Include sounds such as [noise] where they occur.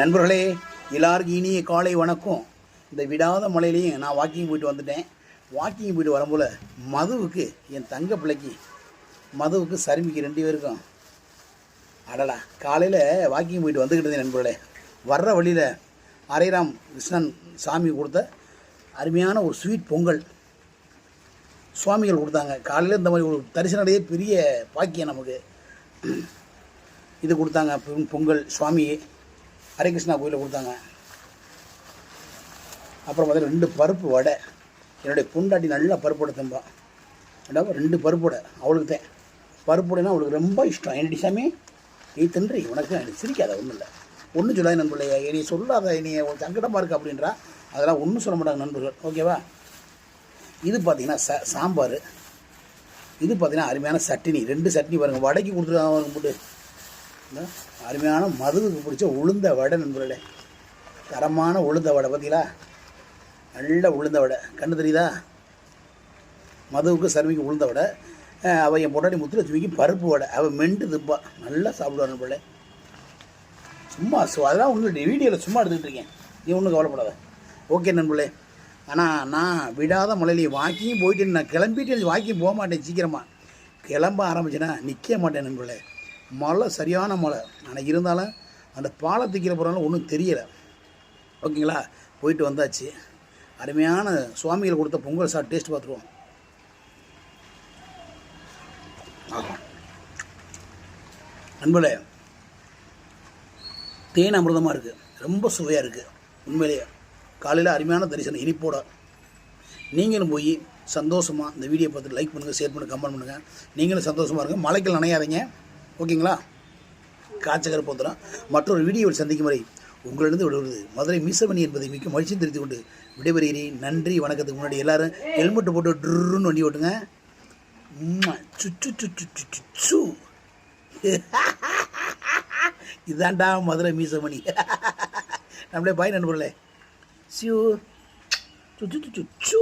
நண்பர்களே எல்லாருக்கும் இனிய காலை வணக்கம். இந்த விடாத மலையிலையும் நான் வாக்கிங் போயிட்டு வந்துட்டேன். வாக்கிங் போயிட்டு வரும்போல் மதுவுக்கு என் தங்க பிள்ளைக்கு மதுவுக்கு சருமிக்கு ரெண்டு பேருக்கும். அடடா காலையில் வாக்கிங் போயிட்டு வந்துக்கிட்டு இருந்தேன் நண்பர்களே. வர்ற வழியில் அரைராம் கிருஷ்ணன் சாமி கொடுத்த அருமையான ஒரு ஸ்வீட் பொங்கல் சுவாமிகள் கொடுத்தாங்க. காலையில் இந்த மாதிரி ஒரு தரிசனடையே பெரிய பாக்கியம் நமக்கு. இது கொடுத்தாங்க. பொங்கல் பொங்கல் ஹரிகிருஷ்ணா கோயிலில் கொடுத்தாங்க. அப்புறம் பார்த்தீங்கன்னா ரெண்டு பருப்பு வடை. என்னுடைய பொண்டாட்டி நல்லா பருப்பு வடை தம்பா. ரெண்டாவது ரெண்டு பருப்பு வடை அவளுக்கு தான் பருப்பு வடைனா அவளுக்கு ரொம்ப இஷ்டம். என்னடி சாமி நீ தின்றி உனக்கு எனக்கு சிரிக்காத ஒன்றும் இல்லை. ஒன்றும் சொல்லாது நண்பர்களே நீ சொல்லாத நீ சங்கடமாக இருக்கு அப்படின்றா. அதெல்லாம் ஒன்றும் சொல்ல மாட்டாங்க நண்பர்கள். ஓகேவா? இது பார்த்தீங்கன்னா ச சாம்பார். இது பார்த்தீங்கன்னா அருமையான சட்னி ரெண்டு சட்னி பாருங்கள் வடைக்கு கொடுத்துருக்காங்க போட்டு அருமையான மதுவுக்கு பிடிச்ச உளுந்த வடை நண்பர்களே. தரமான உளுந்த வடை பார்த்தீங்களா நல்ல உளுந்த வடை. கண்ணு தெரியுதா? மதுவுக்கு சருமிக்கு உளுந்த வடை. அவள் என் பொண்டாட்டி முத்துல தூக்கி பருப்பு வடை. அவள் மெண்டு திப்பா. நல்லா சாப்பிடுவார் நண்பர்களே. சும்மா ஸோ அதெல்லாம் உங்களுடைய வீடியோவில் சும்மா எடுத்துக்கிட்டு இருக்கேன். நீ ஒன்றும் கவலைப்படாத. ஓகே நண்பர்களே. ஆனால் நான் விடாத மலையிலேயே வாக்கியும் போயிட்டு நான் கிளம்பிட்டு வாக்கிங் போக மாட்டேன் சீக்கிரமாக கிளம்ப ஆரம்பிச்சேன்னா நிற்க மாட்டேன் நண்பர்களே. மழை சரியான மழை. ஆனால் இருந்தாலும் அந்த பாலத்துக்கிற போகிறாலும் ஒன்றும் தெரியலை. ஓகேங்களா? போயிட்டு வந்தாச்சு. அருமையான சுவாமிகள் கொடுத்த பொங்கல் சார் டேஸ்ட் பார்த்துருவோம். ஆஹா. நண்பர்களே தேன் அமிர்தமாக இருக்குது ரொம்ப சுவையாக இருக்குது உண்மையிலேயே காலையில் அருமையான தரிசனம் இனிப்போட. நீங்களும் போய் சந்தோஷமாக இந்த வீடியோ பார்த்து லைக் பண்ணுங்கள் ஷேர் பண்ணுங்கள் கமெண்ட் பண்ணுங்கள் நீங்களும் சந்தோஷமாக இருங்க. மலைக்கு நினையாதீங்க. ஓகேங்களா? காய்ச்சகர போத்துறோம் மற்றொரு வீடியோவில் சந்திக்கும் வரை உங்களிடம் விடுவது மதுரை மீசமணி என்பதை மிக்க மகிழ்ச்சி தெரிந்து கொண்டு விடைபெறுகிறேன். நன்றி வணக்கத்துக்கு முன்னாடி எல்லாரும் ஹெல்மெட்டு போட்டு ட்ருன்னு வண்டி ஓட்டுங்க. உம்மா, சுச்சு சுச்சு சு [laughs] இதாண்டா மதுரை மீசமணி [laughs] நம்மளே பாய் நண்பர்களே. சியூ. சுச்சு சு சு சு சு.